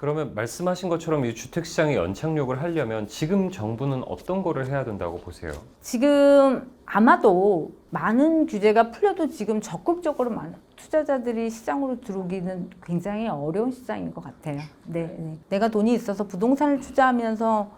그러면 말씀하신 것처럼 이 주택 시장의 연착륙을 하려면 지금 정부는 어떤 거를 해야 된다고 보세요? 지금 아마도 많은 규제가 풀려도 지금 적극적으로 많은 투자자들이 시장으로 들어오기는 굉장히 어려운 시장인 것 같아요. 네, 네. 내가 돈이 있어서 부동산을 투자하면서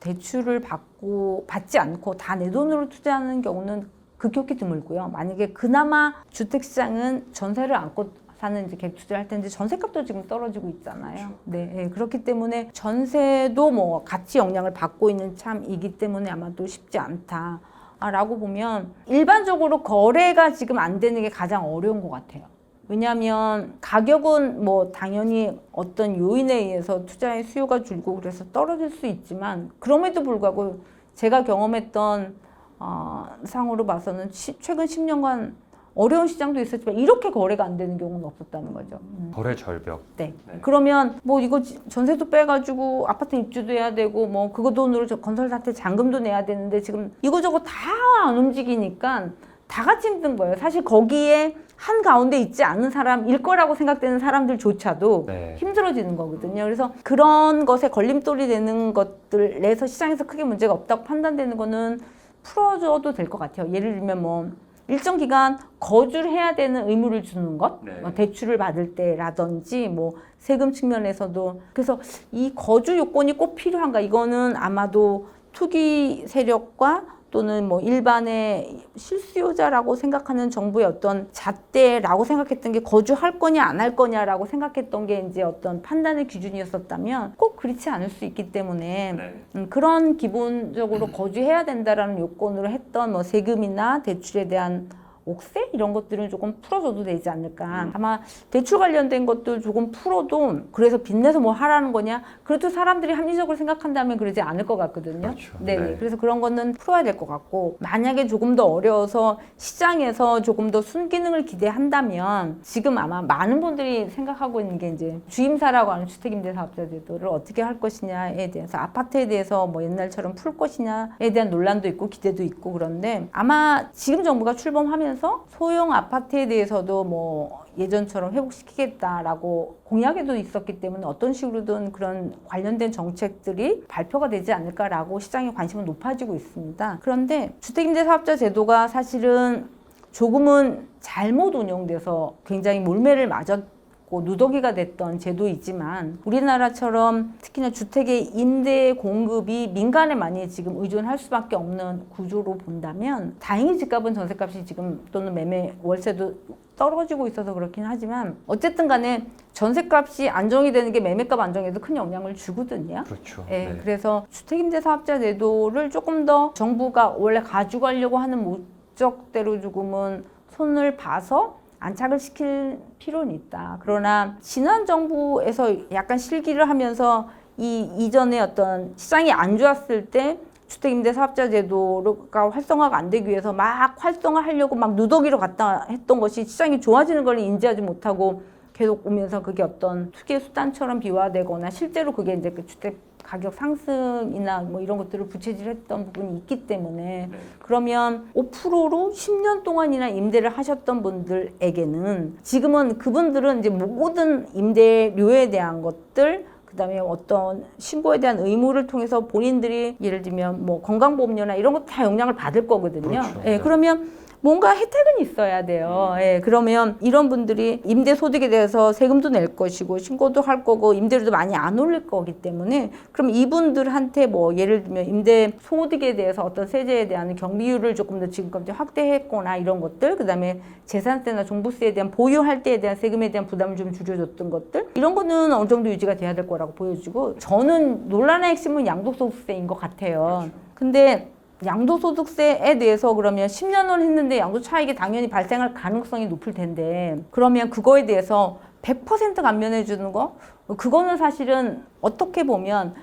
대출을 받고 받지 않고 다 내 돈으로 투자하는 경우는 극격히 드물고요. 만약에 그나마 주택 시장은 전세를 안고 사는 이제 갭 투자를 할 텐데 전세값도 지금 떨어지고 있잖아요. 네, 예, 그렇기 때문에 전세도 뭐 같이 영향을 받고 있는 참이기 때문에 아마도 쉽지 않다. 라고 보면 일반적으로 거래가 지금 안 되는 게 가장 어려운 것 같아요. 왜냐하면 가격은 뭐 당연히 어떤 요인에 의해서 투자의 수요가 줄고 그래서 떨어질 수 있지만 그럼에도 불구하고 제가 경험했던 어, 상으로 봐서는 시- 최근 10년간 어려운 시장도 있었지만 이렇게 거래가 안 되는 경우는 없었다는 거죠. 음. 거래 절벽. 네. 네. 그러면 뭐 이거 지- 전세도 빼가지고 아파트 입주도 해야 되고 뭐 그거 돈으로 저 건설사한테 잔금도 내야 되는데 지금 이거저거 다 안 움직이니까 다 같이 힘든 거예요. 사실 거기에 한 가운데 있지 않은 사람일 거라고 생각되는 사람들조차도 네. 힘들어지는 거거든요. 그래서 그런 것에 걸림돌이 되는 것들 내에서 시장에서 크게 문제가 없다고 판단되는 거는 풀어줘도 될 것 같아요. 예를 들면 뭐 일정 기간 거주를 해야 되는 의무를 주는 것, 네. 뭐 대출을 받을 때라든지 뭐 세금 측면에서도 그래서 이 거주 요건이 꼭 필요한가 이거는 아마도 투기 세력과 또는 뭐 일반의 실수요자라고 생각하는 정부의 어떤 잣대라고 생각했던 게 거주할 거냐 안 할 거냐라고 생각했던 게 이제 어떤 판단의 기준이었었다면 꼭 그렇지 않을 수 있기 때문에 네. 음, 그런 기본적으로 거주해야 된다라는 요건으로 했던 뭐 세금이나 대출에 대한 옥세 이런 것들은 조금 풀어줘도 되지 않을까. 아마 대출 관련된 것들 조금 풀어도 그래서 빚내서 뭐 하라는 거냐. 그래도 사람들이 합리적으로 생각한다면 그러지 않을 것 같거든요. 그렇죠. 네. 네. 그래서 그런 거는 풀어야 될 것 같고 만약에 조금 더 어려워서 시장에서 조금 더 순기능을 기대한다면 지금 아마 많은 분들이 생각하고 있는 게 이제 주임사라고 하는 주택임대 사업자 제도를 어떻게 할 것이냐에 대해서 아파트에 대해서 뭐 옛날처럼 풀 것이냐에 대한 논란도 있고 기대도 있고 그런데 아마 지금 정부가 출범하면서 소형 아파트에 대해서도 뭐 예전처럼 회복시키겠다라고 공약에도 있었기 때문에 어떤 식으로든 그런 관련된 정책들이 발표가 되지 않을까라고 시장의 관심은 높아지고 있습니다. 그런데 주택임대사업자 제도가 사실은 조금은 잘못 운영돼서 굉장히 몰매를 맞았 고 누더기가 됐던 제도이지만 우리나라처럼 특히나 주택의 임대 공급이 민간에 많이 지금 의존할 수밖에 없는 구조로 본다면 다행히 집값은 전세값이 지금 또는 매매 월세도 떨어지고 있어서 그렇긴 하지만 어쨌든 간에 전세값이 안정이 되는 게 매매값 안정에도 큰 영향을 주거든요. 그렇죠. 예, 네. 그래서 주택임대 사업자 제도를 조금 더 정부가 원래 가져가려고 하는 목적대로 조금은 손을 봐서 안착을 시킬 필요는 있다. 그러나 지난 정부에서 약간 실기를 하면서 이 이전에 어떤 시장이 안 좋았을 때 주택임대 사업자 제도가 활성화가 안 되기 위해서 막 활성화하려고 막 누더기로 갔다 했던 것이 시장이 좋아지는 걸 인지하지 못하고 계속 오면서 그게 어떤 투기의 수단처럼 비화되거나 실제로 그게 이제 그 주택 가격 상승이나 뭐 이런 것들을 부채질했던 부분이 있기 때문에 네. 그러면 5%로 10년 동안이나 임대를 하셨던 분들에게는 지금은 그분들은 이제 모든 임대료에 대한 것들 그다음에 어떤 신고에 대한 의무를 통해서 본인들이 예를 들면 뭐 건강보험료나 이런 거다 영향을 받을 거거든요. 그렇죠. 예, 네. 그러면 뭔가 혜택은 있어야 돼요. 예, 그러면 이런 분들이 임대 소득에 대해서 세금도 낼 것이고 신고도 할 거고 임대료도 많이 안 올릴 거기 때문에 그럼 이분들한테 뭐 예를 들면 임대 소득에 대해서 어떤 세제에 대한 경비율을 조금 더 지금까지 확대했거나 이런 것들 그다음에 재산세나 종부세에 대한 보유할 때에 대한 세금에 대한 부담을 좀 줄여줬던 것들 이런 거는 어느 정도 유지가 돼야 될 거라고 보여지고 저는 논란의 핵심은 양도소득세인 것 같아요. 근데 양도소득세에 대해서 그러면 10년을 했는데 양도 차익이 당연히 발생할 가능성이 높을 텐데 그러면 그거에 대해서 100% 감면해 주는 거? 그거는 사실은 어떻게 보면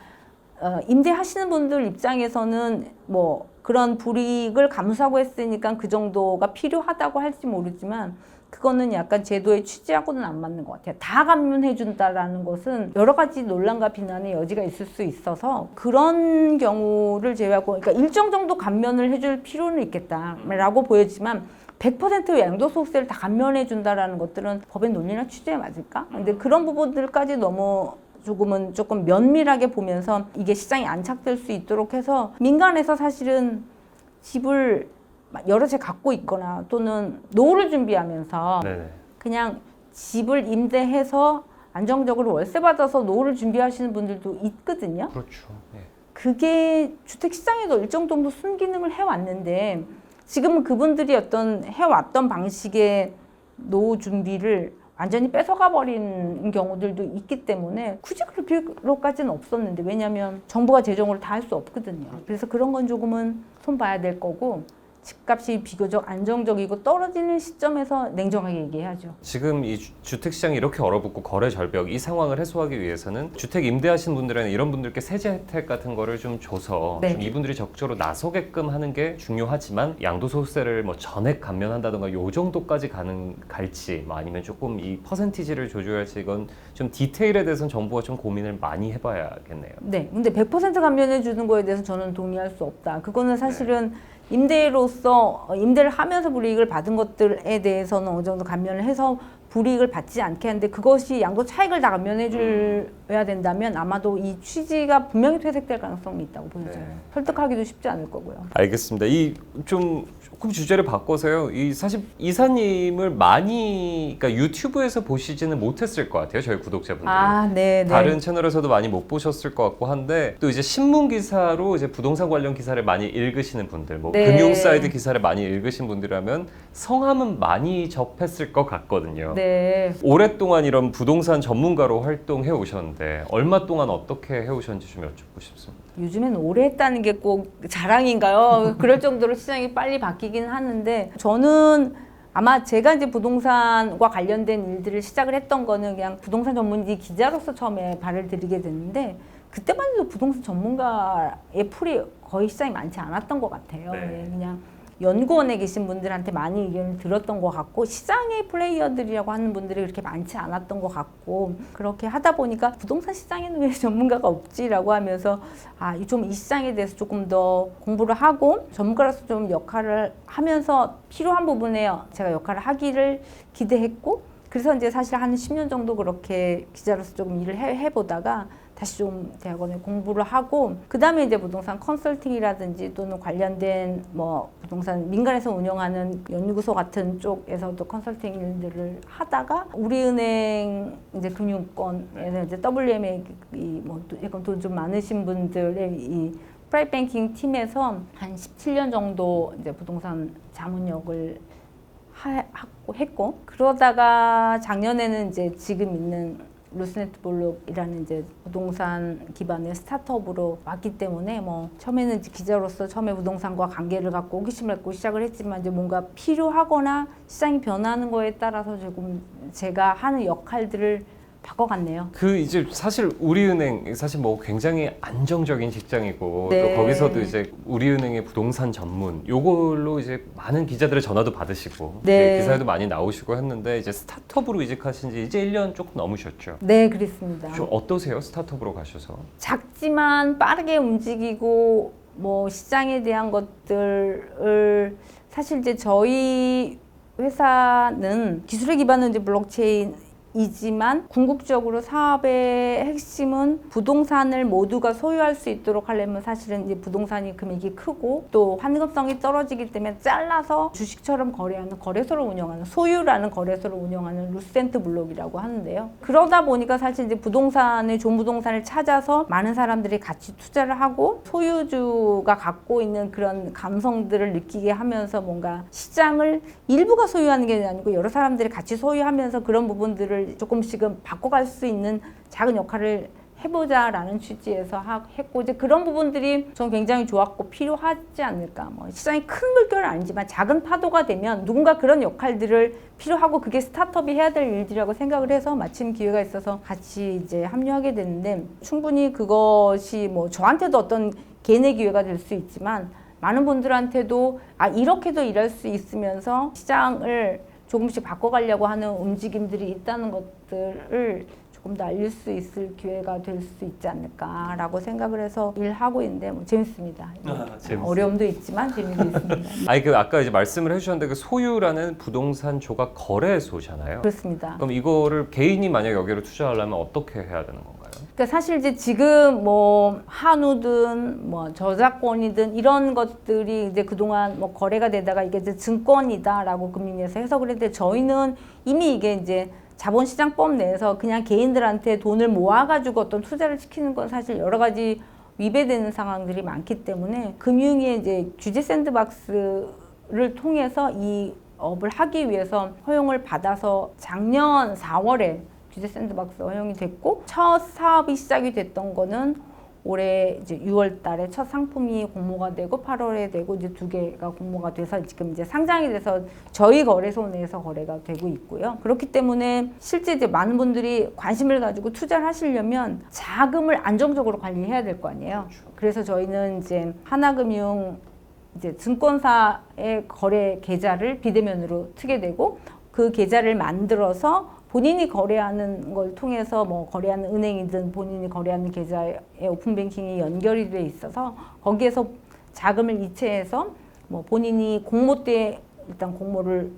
어, 임대하시는 분들 입장에서는 뭐 그런 불이익을 감수하고 했으니까 그 정도가 필요하다고 할지 모르지만 그거는 약간 제도의 취지하고는 안 맞는 것 같아요. 다 감면해 준다라는 것은 여러 가지 논란과 비난의 여지가 있을 수 있어서 그런 경우를 제외하고 그러니까 일정 정도 감면을 해줄 필요는 있겠다라고 보여지만 100% 양도소득세를 다 감면해 준다라는 것들은 법의 논리나 취지에 맞을까? 근데 그런 부분들까지 너무 조금은 조금 면밀하게 보면서 이게 시장이 안착될 수 있도록 해서 민간에서 사실은 집을 여러 채 갖고 있거나 또는 노후를 준비하면서 네네. 그냥 집을 임대해서 안정적으로 월세 받아서 노후를 준비하시는 분들도 있거든요. 그렇죠. 예. 그게 주택 시장에도 일정 정도 순기능을 해왔는데 지금은 그분들이 어떤 해왔던 방식의 노후 준비를 완전히 뺏어가 버린 경우들도 있기 때문에 굳이 그럴 필요까지는 없었는데 왜냐하면 정부가 재정으로 다 할 수 없거든요. 그래서 그런 건 조금은 손 봐야 될 거고 집값이 비교적 안정적이고 떨어지는 시점에서 냉정하게 얘기해야죠. 지금 이 주- 주택 시장이 이렇게 얼어붙고 거래 절벽 이 상황을 해소하기 위해서는 주택 임대하신 분들에는 이런 분들께 세제 혜택 같은 거를 좀 줘서 네. 좀 이분들이 적극적으로 나서게끔 하는 게 중요하지만 양도소득세를 뭐 전액 감면한다던가 요 정도까지 가는 갈지 뭐 아니면 조금 이 퍼센티지를 조절할지 이건 좀 디테일에 대해서는 정부가 좀 고민을 많이 해봐야겠네요. 네. 근데 100% 감면해 주는 거에 대해서 저는 동의할 수 없다. 그거는 사실은 임대로서 어, 임대를 하면서 불이익을 받은 것들에 대해서는 어느 정도 감면을 해서 불이익을 받지 않게 하는데 그것이 양도 차익을 다 감면해 줘야 된다면 아마도 이 취지가 분명히 퇴색될 가능성이 있다고 보여져요. 네. 설득하기도 쉽지 않을 거고요. 알겠습니다. 이 좀 조금 주제를 바꿔서요. 이 사실 이사님을 많이 그러니까 유튜브에서 보시지는 못했을 것 같아요. 저희 구독자분들이. 아, 네, 네. 다른 채널에서도 많이 못 보셨을 것 같고 한데 또 이제 신문 기사로 이제 부동산 관련 기사를 많이 읽으시는 분들, 뭐 네. 금융 사이드 기사를 많이 읽으신 분들이라면 성함은 많이 접했을 것 같거든요. 네. 오랫동안 이런 부동산 전문가로 활동해 오셨는데 얼마 동안 어떻게 해 오셨는지 좀 여쭙고 싶습니다. 요즘엔 오래 했다는 게 꼭 자랑인가요? 그럴 정도로 시장이 빨리 바뀌긴 하는데 저는 아마 제가 이제 부동산과 관련된 일들을 시작을 했던 거는 그냥 부동산 전문지 기자로서 처음에 발을 들이게 됐는데 그때만 해도 부동산 전문가의 풀이 거의 시장이 많지 않았던 것 같아요. 네. 예, 그냥 연구원에 계신 분들한테 많이 의견을 들었던 것 같고 시장의 플레이어들이라고 하는 분들이 그렇게 많지 않았던 것 같고 그렇게 하다 보니까 부동산 시장에는 왜 전문가가 없지라고 하면서 아 좀 이 시장에 대해서 조금 더 공부를 하고 전문가로서 좀 역할을 하면서 필요한 부분에 제가 역할을 하기를 기대했고 그래서 이제 사실 한 10년 정도 그렇게 기자로서 조금 일을 해, 해보다가 다시 좀 대학원에 공부를 하고 그 다음에 이제 부동산 컨설팅이라든지 또는 관련된 뭐 부동산 민간에서 운영하는 연구소 같은 쪽에서도 컨설팅 일들을 하다가 우리은행 이제 금융권에서 이제 WMA 이뭐 약간 돈 좀 많으신 분들의 이 프라이빗 뱅킹 팀에서 한 17년 정도 이제 부동산 자문역을 하, 했고 그러다가 작년에는 이제 지금 있는 루스네트 볼록이라는 이제 부동산 기반의 스타트업으로 왔기 때문에 뭐 처음에는 기자로서 처음에 부동산과 관계를 갖고 호기심을 갖고 시작을 했지만 이제 뭔가 필요하거나 시장이 변하는 거에 따라서 조금 제가 하는 역할들을 바꿔갔네요. 그 이제 사실 우리은행 사실 뭐 굉장히 안정적인 직장이고 네. 또 거기서도 이제 우리은행의 부동산 전문 요걸로 이제 많은 기자들의 전화도 받으시고 네. 이제 기사에도 많이 나오시고 했는데 이제 스타트업으로 이직하신 지 이제 1년 조금 넘으셨죠. 네, 그렇습니다. 좀 어떠세요? 스타트업으로 가셔서? 작지만 빠르게 움직이고 뭐 시장에 대한 것들을 사실 이제 저희 회사는 기술에 기반은 이제 블록체인 이지만 궁극적으로 사업의 핵심은 부동산을 모두가 소유할 수 있도록 하려면 사실은 이제 부동산이 금액이 크고 또 환급성이 떨어지기 때문에 잘라서 주식처럼 거래하는 거래소를 운영하는 소유라는 거래소를 운영하는 루센트 블록이라고 하는데요. 그러다 보니까 사실 이제 부동산의 좋은 부동산을 찾아서 많은 사람들이 같이 투자를 하고 소유주가 갖고 있는 그런 감성들을 느끼게 하면서 뭔가 시장을 일부가 소유하는 게 아니고 여러 사람들이 같이 소유하면서 그런 부분들을 조금씩은 바꿔갈 수 있는 작은 역할을 해보자라는 취지에서 하- 했고 이제 그런 부분들이 저는 굉장히 좋았고 필요하지 않을까. 뭐 시장이 큰 물결은 아니지만 작은 파도가 되면 누군가 그런 역할들을 필요하고 그게 스타트업이 해야 될 일들이라고 생각을 해서 마침 기회가 있어서 같이 이제 합류하게 됐는데 충분히 그것이 뭐 저한테도 어떤 개인의 기회가 될 수 있지만 많은 분들한테도 아 이렇게도 일할 수 있으면서 시장을 조금씩 바꿔가려고 하는 움직임들이 있다는 것들을 조금 더 알릴 수 있을 기회가 될 수 있지 않을까라고 생각을 해서 일하고 있는데 뭐 재밌습니다. 아, 재밌어요. 어려움도 있지만 재미도 있습니다. 아니 그 아까 이제 말씀을 해주셨는데 그 소유라는 부동산 조각 거래소잖아요. 그렇습니다. 그럼 이거를 개인이 만약 여기로 투자하려면 어떻게 해야 되는 건가요? 그러니까 사실 이제 지금 뭐 한우든 뭐 저작권이든 이런 것들이 이제 그동안 뭐 거래가 되다가 이게 이제 증권이다라고 금융위에서 해석을 했는데 저희는 이미 이게 이제 자본시장법 내에서 그냥 개인들한테 돈을 모아가지고 어떤 투자를 시키는 건 사실 여러 가지 위배되는 상황들이 많기 때문에 금융위의 이제 규제 샌드박스를 통해서 이 업을 하기 위해서 허용을 받아서 작년 4월에 규제 샌드박스 허용이 됐고 첫 사업이 시작이 됐던 거는 올해 이제 6월 달에 첫 상품이 공모가 되고 8월에 되고 이제 두 개가 공모가 돼서 지금 이제 상장이 돼서 저희 거래소 내에서 거래가 되고 있고요. 그렇기 때문에 실제 이제 많은 분들이 관심을 가지고 투자를 하시려면 자금을 안정적으로 관리해야 될 거 아니에요. 그래서 저희는 이제 하나금융 이제 증권사의 거래 계좌를 비대면으로 트게 되고 그 계좌를 만들어서 본인이 거래하는 걸 통해서 뭐 거래하는 은행이든 본인이 거래하는 계좌에 오픈뱅킹이 연결이 돼 있어서 거기에서 자금을 이체해서 뭐 본인이 공모 때 일단 공모를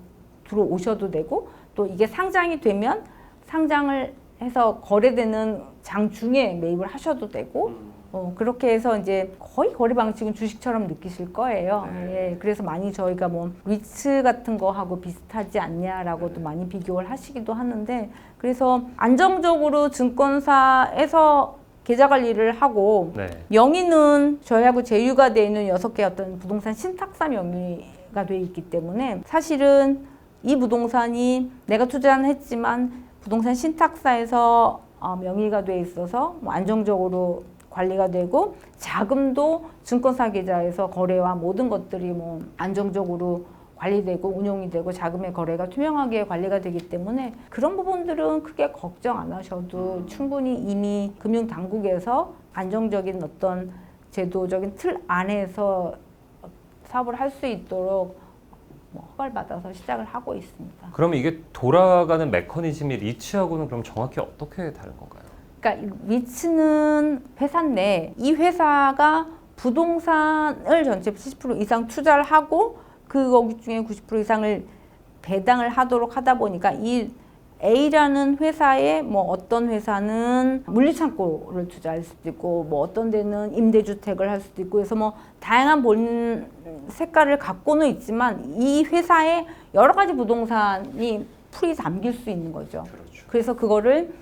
들어오셔도 되고 또 이게 상장이 되면 상장을 해서 거래되는 장 중에 매입을 하셔도 되고 어, 그렇게 해서 이제 거의 거래 방식은 주식처럼 느끼실 거예요. 예, 그래서 많이 저희가 뭐 리츠 같은 거 하고 비슷하지 않냐라고도 많이 비교를 하시기도 하는데 그래서 안정적으로 증권사에서 계좌 관리를 하고 네. 명의는 저희하고 제휴가 돼 있는 여섯 개 어떤 부동산 신탁사 명의가 돼 있기 때문에 사실은 이 부동산이 내가 투자는 했지만 부동산 신탁사에서 어, 명의가 돼 있어서 뭐 안정적으로 관리가 되고 자금도 증권사 계좌에서 거래와 모든 것들이 뭐 안정적으로 관리되고 운용이 되고 자금의 거래가 투명하게 관리가 되기 때문에 그런 부분들은 크게 걱정 안 하셔도 충분히 이미 금융 당국에서 안정적인 어떤 제도적인 틀 안에서 사업을 할 수 있도록 뭐 허가를 받아서 시작을 하고 있습니다. 그러면 이게 돌아가는 메커니즘이 리치하고는 그럼 정확히 어떻게 다른 건가요? 그러니까 위치는 회사인데 이 회사가 부동산을 전체 70% 이상 투자를 하고 그거 중에 90% 이상을 배당을 하도록 하다 보니까 이 A라는 회사에 뭐 어떤 회사는 물리창고를 투자할 수도 있고 뭐 어떤 데는 임대주택을 할 수도 있고 그래서 뭐 다양한 본 색깔을 갖고는 있지만 이 회사에 여러 가지 부동산이 풀이 담길 수 있는 거죠. 그렇죠. 그래서 그거를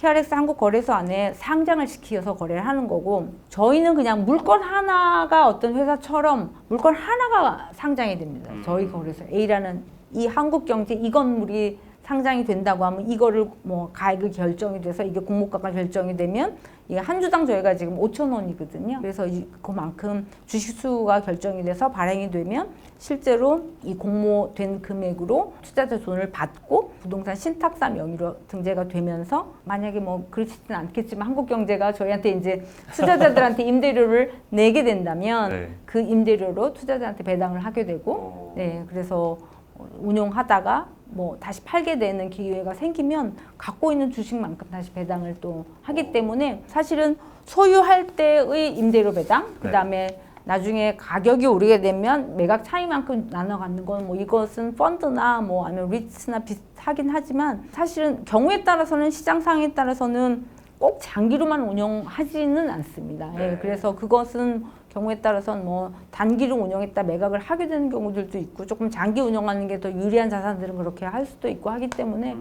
KRX 한국 거래소 안에 상장을 시켜서 거래를 하는 거고 저희는 그냥 물건 하나가 어떤 회사처럼 물건 하나가 상장이 됩니다. 저희 거래소 A라는 이 한국 경제 이 건물이 상장이 된다고 하면 이거를 뭐 가액이 결정이 돼서 이게 공모가가 결정이 되면 이게 한 주당 저희가 지금 5천 원이거든요. 그래서 이- 그만큼 주식 수가 결정이 돼서 발행이 되면 실제로 이 공모된 금액으로 투자자 돈을 받고 부동산 신탁사 명의로 등재가 되면서 만약에 뭐 그렇지는 않겠지만 한국 경제가 저희한테 이제 투자자들한테 임대료를 내게 된다면 네. 그 임대료로 투자자한테 배당을 하게 되고 네 그래서 운용하다가 뭐 다시 팔게 되는 기회가 생기면 갖고 있는 주식만큼 다시 배당을 또 하기 때문에 사실은 소유할 때의 임대료 배당 그다음에 나중에 가격이 오르게 되면 매각 차이만큼 나눠 갖는 건 뭐 이것은 펀드나 뭐 아니면 리츠나 비슷하긴 하지만 사실은 경우에 따라서는 시장 상황에 따라서는 꼭 장기로만 운영하지는 않습니다. 예, 그래서 그것은 경우에 따라서는 뭐 단기로 운영했다 매각을 하게 되는 경우들도 있고 조금 장기 운영하는 게 더 유리한 자산들은 그렇게 할 수도 있고 하기 때문에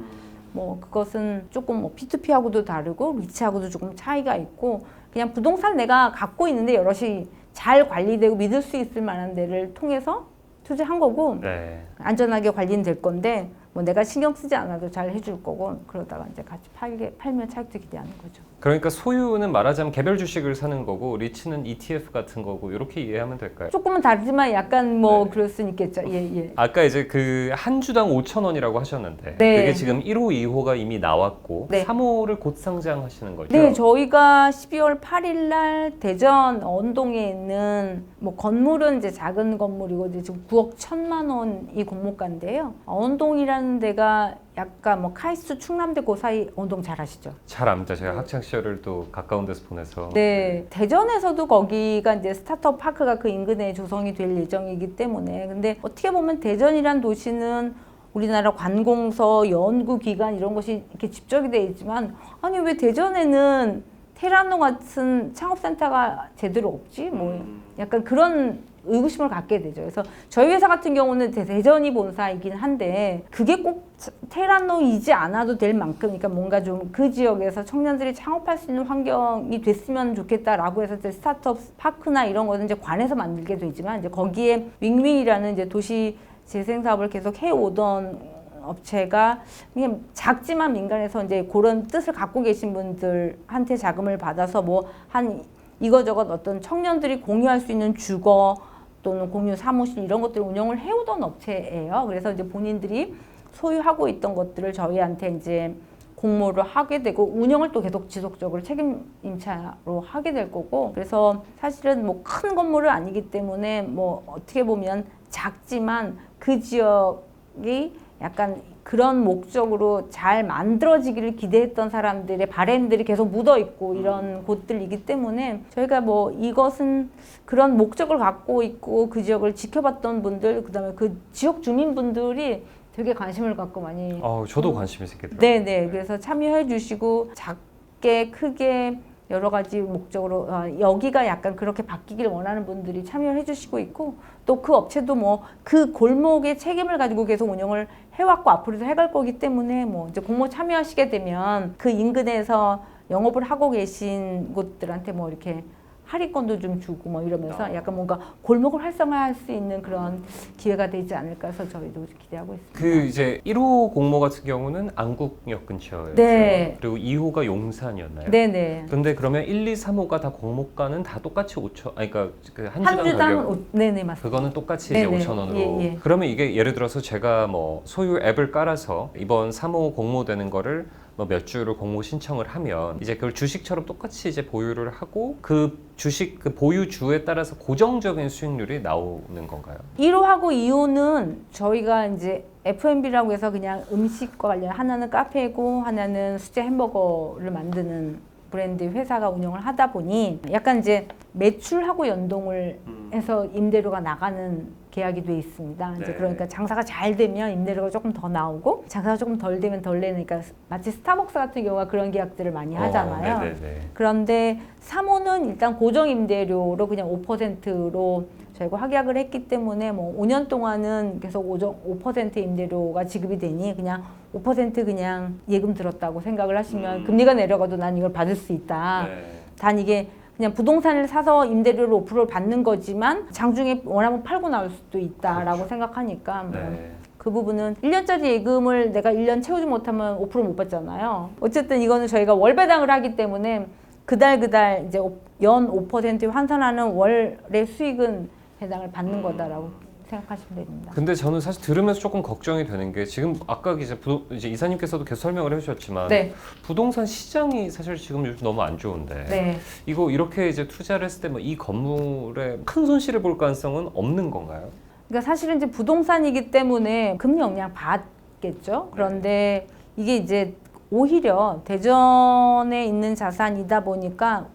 뭐 그것은 조금 뭐 P2P하고도 다르고 리츠하고도 조금 차이가 있고 그냥 부동산 내가 갖고 있는데 여럿이 잘 관리되고 믿을 수 있을 만한 데를 통해서 투자한 거고 네. 안전하게 관리는 될 건데 뭐 내가 신경 쓰지 않아도 잘 해줄 거고 그러다가 이제 같이 팔게 팔면 차익도 기대하는 거죠. 그러니까 소유는 말하자면 개별 주식을 사는 거고 리치는 ETF 같은 거고 이렇게 이해하면 될까요? 조금은 다르지만 약간 뭐 네. 그럴 수는 있겠죠. 예 예. 아까 이제 그 한 주당 5천 원이라고 하셨는데 네. 그게 지금 1호, 2호가 이미 나왔고 네. 3호를 곧 상장하시는 거죠? 네, 저희가 12월 8일 날 대전 언동에 있는 뭐 건물은 이제 작은 건물이고 이제 지금 9억 1천만 원이 공모가인데요. 언동이라는 데가 약간 뭐 카이스트 충남대 그 사이 언동 잘 아시죠? 잘 압니다. 제가 학창 시절을 또 가까운 데서 보내서 네, 대전에서도 거기가 이제 스타트업 파크가 그 인근에 조성이 될 예정이기 때문에 근데 어떻게 보면 대전이란 도시는 우리나라 관공서, 연구기관 이런 것이 이렇게 집적이 돼 있지만 아니 왜 대전에는 테라노 같은 창업센터가 제대로 없지 뭐 음. 약간 그런 의구심을 갖게 되죠. 그래서 저희 회사 같은 경우는 대- 대전이 본사이긴 한데 그게 꼭 차- 테라노이지 않아도 될 만큼 그러니까 뭔가 좀 그 지역에서 청년들이 창업할 수 있는 환경이 됐으면 좋겠다라고 해서 이제 스타트업 파크나 이런 거는 이제 관에서 만들게 되지만 이제 거기에 윙윙이라는 이제 도시 재생 사업을 계속 해오던 업체가 그냥 작지만 민간에서 이제 그런 뜻을 갖고 계신 분들한테 자금을 받아서 뭐 한 이거저것 어떤 청년들이 공유할 수 있는 주거 또는 공유 사무실 이런 것들을 운영을 해오던 업체예요. 그래서 이제 본인들이 소유하고 있던 것들을 저희한테 이제 공모를 하게 되고 운영을 또 계속 지속적으로 책임 임차로 하게 될 거고 그래서 사실은 뭐 큰 건물은 아니기 때문에 뭐 어떻게 보면 작지만 그 지역이 약간 그런 목적으로 잘 만들어지기를 기대했던 사람들의 바램들이 계속 묻어 있고 이런 곳들이기 때문에 저희가 뭐 이것은 그런 목적을 갖고 있고 그 지역을 지켜봤던 분들 그다음에 그 지역 주민분들이 되게 관심을 갖고 많이 어, 저도 관심이 생기더라고요. 네 네. 그래서 참여해 주시고 작게 크게 여러 가지 목적으로 아, 여기가 약간 그렇게 바뀌길 원하는 분들이 참여해 주시고 있고 또 그 업체도 뭐 그 골목의 책임을 가지고 계속 운영을 해왔고 앞으로도 해갈 거기 때문에 뭐 이제 공모 참여하시게 되면 그 인근에서 영업을 하고 계신 곳들한테 뭐 이렇게 할인권도 좀 주고 뭐 이러면서 아. 약간 뭔가 골목을 활성화할 수 있는 그런 기회가 되지 않을까 해서 저희도 기대하고 있습니다. 그 이제 1호 공모 같은 경우는 안국역 근처였어요. 네. 그리고 2호가 용산이었나요? 네네. 근데 그러면 1, 2, 3호가 다 공모가는 다 똑같이 5천 아니 그러니까 그한 주당 한 주당 가격 오- 네네 맞습니다. 그거는 똑같이 네네. 이제 5천 원으로. 예, 예. 그러면 이게 예를 들어서 제가 뭐 소유 앱을 깔아서 이번 3호 공모되는 거를 뭐 몇 주를 공모 신청을 하면 이제 그걸 주식처럼 똑같이 이제 보유를 하고 그 주식 그 보유주에 따라서 고정적인 수익률이 나오는 건가요? 1호하고 2호는 저희가 이제 F&B라고 해서 그냥 음식과 관련 하나는 카페고 하나는 수제 햄버거를 만드는 브랜드 회사가 운영을 하다 보니 약간 이제 매출하고 연동을 해서 임대료가 나가는 계약이 돼 있습니다. 이제 네. 그러니까 장사가 잘 되면 임대료가 조금 더 나오고 장사가 조금 덜 되면 덜 내니까 마치 스타벅스 같은 경우가 그런 계약들을 많이 하잖아요. 어, 네네네. 그런데 3호는 일단 고정 임대료로 그냥 5%로 저희가 확약을 했기 때문에 뭐 5년 동안은 계속 5% 임대료가 지급이 되니 그냥 5% 그냥 예금 들었다고 생각을 하시면 음. 금리가 내려가도 난 이걸 받을 수 있다. 네. 단 이게 그냥 부동산을 사서 임대료를 5%를 받는 거지만 장중에 원하면 팔고 나올 수도 있다라고 생각하니까 뭐 네. 그 부분은 1년짜리 예금을 내가 1년 채우지 못하면 5%못 받잖아요. 어쨌든 이거는 저희가 월 배당을 하기 때문에 그달 그달 이제 오- 연5% 환산하는 월의 수익은 배당을 받는 거다라고 생각하시면 됩니다. 근데 저는 사실 들으면서 조금 걱정이 되는 게 지금 아까 이제, 부, 이제 이사님께서도 계속 설명을 해주셨지만 네, 부동산 시장이 사실 지금 요즘 너무 안 좋은데 네. 이거 이렇게 이제 투자를 했을 때 뭐 이 건물에 큰 손실을 볼 가능성은 없는 건가요? 그러니까 사실은 이제 부동산이기 때문에 금리 영향 받겠죠. 그런데 이게 이제 오히려 대전에 있는 자산이다 보니까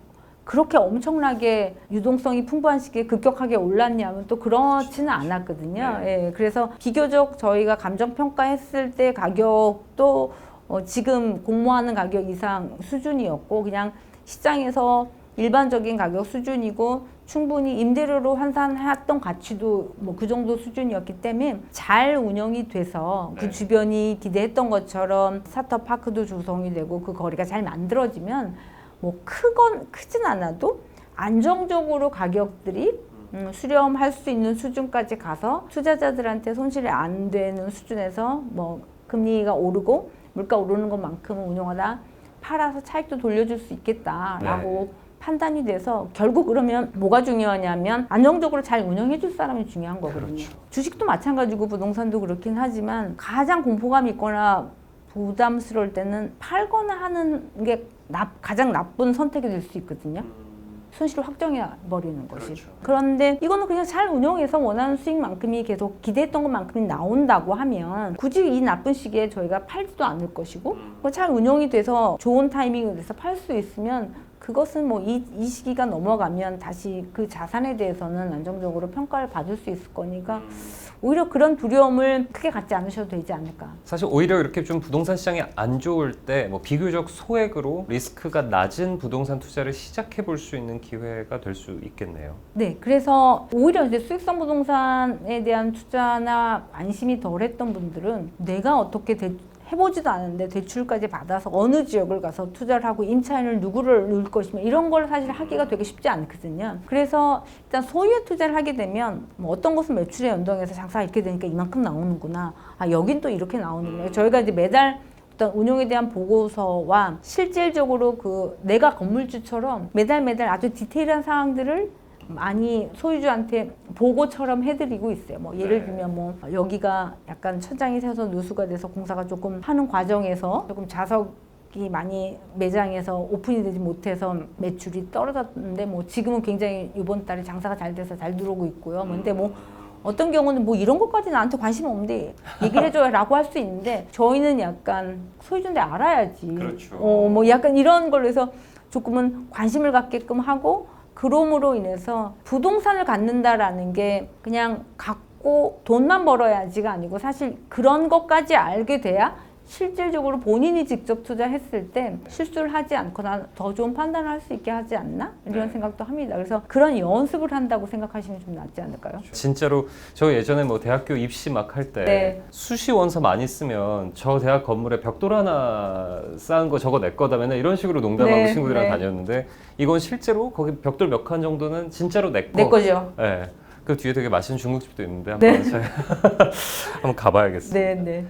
그렇게 엄청나게 유동성이 풍부한 시기에 급격하게 올랐냐면 또 그렇지는 않았거든요. 예, 그래서 비교적 저희가 감정 평가했을 때 가격도 어, 지금 공모하는 가격 이상 수준이었고 그냥 시장에서 일반적인 가격 수준이고 충분히 임대료로 환산했던 가치도 뭐 그 정도 수준이었기 때문에 잘 운영이 돼서 그 네. 주변이 기대했던 것처럼 스타트업 파크도 조성이 되고 그 거리가 잘 만들어지면 뭐 크건 크진 않아도 안정적으로 가격들이 음, 수렴할 수 있는 수준까지 가서 투자자들한테 손실이 안 되는 수준에서 뭐 금리가 오르고 물가 오르는 것만큼은 운용하다 팔아서 차익도 돌려줄 수 있겠다라고 판단이 돼서 결국 그러면 뭐가 중요하냐면 안정적으로 잘 운영해 줄 사람이 중요한 거거든요. 그렇죠. 주식도 마찬가지고 부동산도 그렇긴 하지만 가장 공포감 있거나 부담스러울 때는 팔거나 하는 게 나- 가장 나쁜 선택이 될 수 있거든요. 손실을 확정해 버리는 것이. 그렇죠. 그런데 이거는 그냥 잘 운영해서 원하는 수익만큼이 계속 기대했던 것만큼이 나온다고 하면 굳이 이 나쁜 시기에 저희가 팔지도 않을 것이고 뭐잘 운영이 돼서 좋은 타이밍이 돼서 팔 수 있으면 그것은 뭐 이 이 시기가 넘어가면 다시 그 자산에 대해서는 안정적으로 평가를 받을 수 있을 거니까 오히려 그런 두려움을 크게 갖지 않으셔도 되지 않을까. 사실 오히려 이렇게 좀 부동산 시장이 안 좋을 때 뭐 비교적 소액으로 리스크가 낮은 부동산 투자를 시작해 볼 수 있는 기회가 될 수 있겠네요. 네, 그래서 오히려 이제 수익성 부동산에 대한 투자나 관심이 덜했던 분들은 내가 어떻게 대, 해보지도 않았는데 대출까지 받아서 어느 지역을 가서 투자를 하고 임차인을 누구를 넣을 것이며 이런 걸 사실 하기가 되게 쉽지 않거든요. 그래서 일단 소유의 투자를 하게 되면 뭐 어떤 것은 매출에 연동해서 장사가 이렇게 되니까 이만큼 나오는구나. 아 여긴 또 이렇게 나오는구나. 저희가 이제 매달 어떤 운용에 대한 보고서와 실질적으로 그 내가 건물주처럼 매달 매달 아주 디테일한 사항들을 많이 소유주한테 보고처럼 해드리고 있어요. 뭐 예를 네. 들면 뭐 여기가 약간 천장이 새서 누수가 돼서 공사가 조금 하는 과정에서 조금 자석 이 많이 매장에서 오픈이 되지 못해서 매출이 떨어졌는데 뭐 지금은 굉장히 이번 달에 장사가 잘 돼서 잘 들어오고 있고요. 뭐 근데 뭐 어떤 경우는 뭐 이런 것까지 나한테 관심 없는데 얘기를 해줘요라고 할 수 있는데 저희는 약간 소유주인데 알아야지. 그렇죠. 어, 뭐 약간 이런 걸로 해서 조금은 관심을 갖게끔 하고 그럼으로 인해서 부동산을 갖는다라는 게 그냥 갖고 돈만 벌어야지가 아니고 사실 그런 것까지 알게 돼야 실질적으로 본인이 직접 투자했을 때 실수를 하지 않거나 더 좋은 판단을 할 수 있게 하지 않나 이런 네. 생각도 합니다. 그래서 그런 연습을 한다고 생각하시면 좀 낫지 않을까요? 진짜로 저 예전에 뭐 대학교 입시 막 할 때 네. 수시 원서 많이 쓰면 저 대학 건물에 벽돌 하나 쌓은 거 저거 내 거다 맨날 이런 식으로 농담하고 네, 친구들이랑 네. 다녔는데 이건 실제로 거기 벽돌 몇 칸 정도는 진짜로 내 거. 내 거죠. 네. 그 뒤에 되게 맛있는 중국집도 있는데 한번 네. 제가 한번 가봐야겠어요. 네, 네.